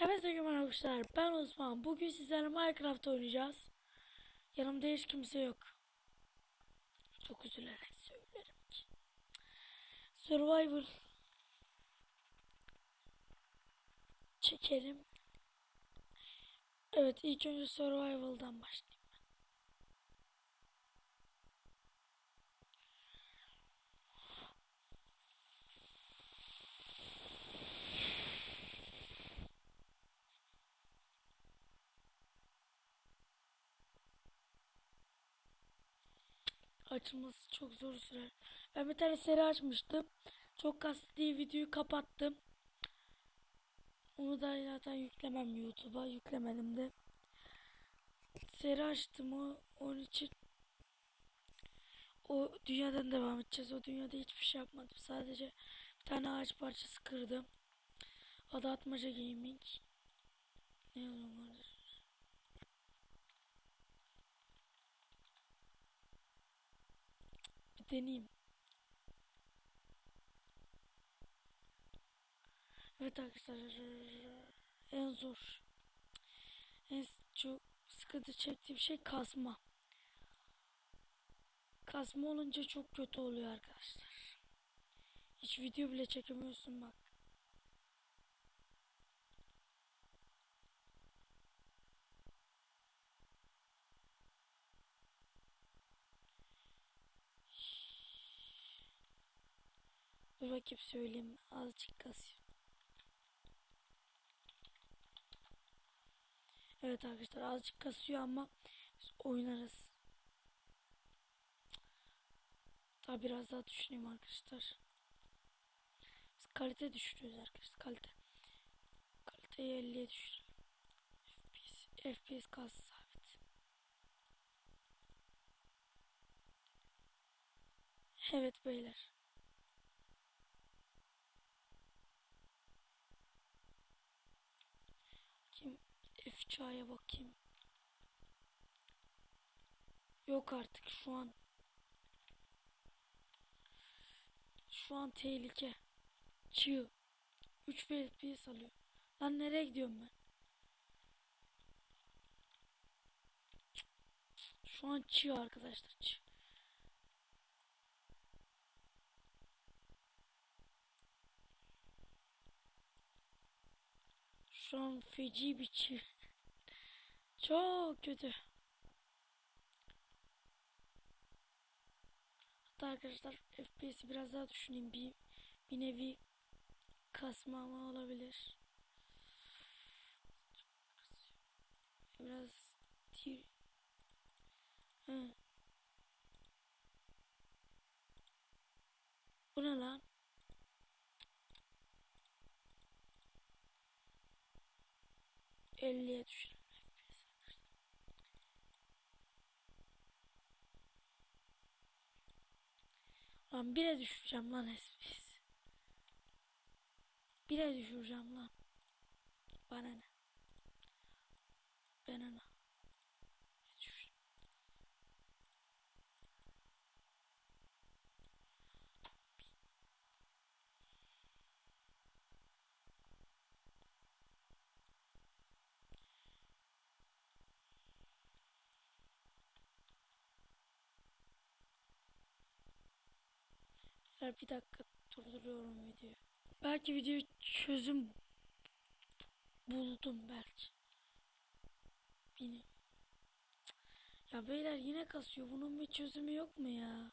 Evet sevgili arkadaşlar ben Osman. Bugün sizlerle Minecraft oynayacağız. Yanımda hiç kimse yok. Çok üzülerek söylerim ki. Survival. Çekelim. Evet ilk önce Survival'dan başlayayım. Açılması çok zor sürer. Ben bir tane seri açmıştım. Çok kastı diye videoyu kapattım. Onu da zaten yüklemem YouTube'a. Yüklemedim de. Seri açtım o. Onun için o dünyadan devam edeceğiz. O dünyada hiçbir şey yapmadım. Sadece bir tane ağaç parçası kırdım. Adı Atmaca Gaming. Ne yazıyor kardeşim? Bir deneyeyim. Evet arkadaşlar en zor en çok sıkıntı çektiğim şey kasma. Kasma olunca çok kötü oluyor arkadaşlar. Hiç video bile çekemiyorsun bak. Bakayım söyleyeyim. Azıcık kasıyor. Evet arkadaşlar azıcık kasıyor ama oynarız. Daha biraz daha düşüneyim arkadaşlar. Biz kalite düşürüyoruz arkadaşlar. Kalite. Kaliteyi 50'ye düşürelim. FPS, FPS kalsın sabit. Evet beyler. F bakayım. Yok artık şu an. Şu an tehlike. Çığ. 3 FPS alıyor. Lan nereye gidiyorum ben? Şu an çığ arkadaşlar çığ. Şu an feci bir çığ. Çok kötü. Hatta arkadaşlar FPS'i biraz daha düşüneyim. Bir, bir nevi kasma ama olabilir. Biraz dir. Hı. Bu ne lan? Elliye düşürelim FPS. Lan bire düşüreceğim lan FPS. Bire düşüreceğim lan. Bana ne? Bana ne? Düşür. Her bir dakika durduruyorum videoyu. Belki video çözüm buldum belki. Beni. Ya beyler yine kasıyor. Bunun bir çözümü yok mu ya?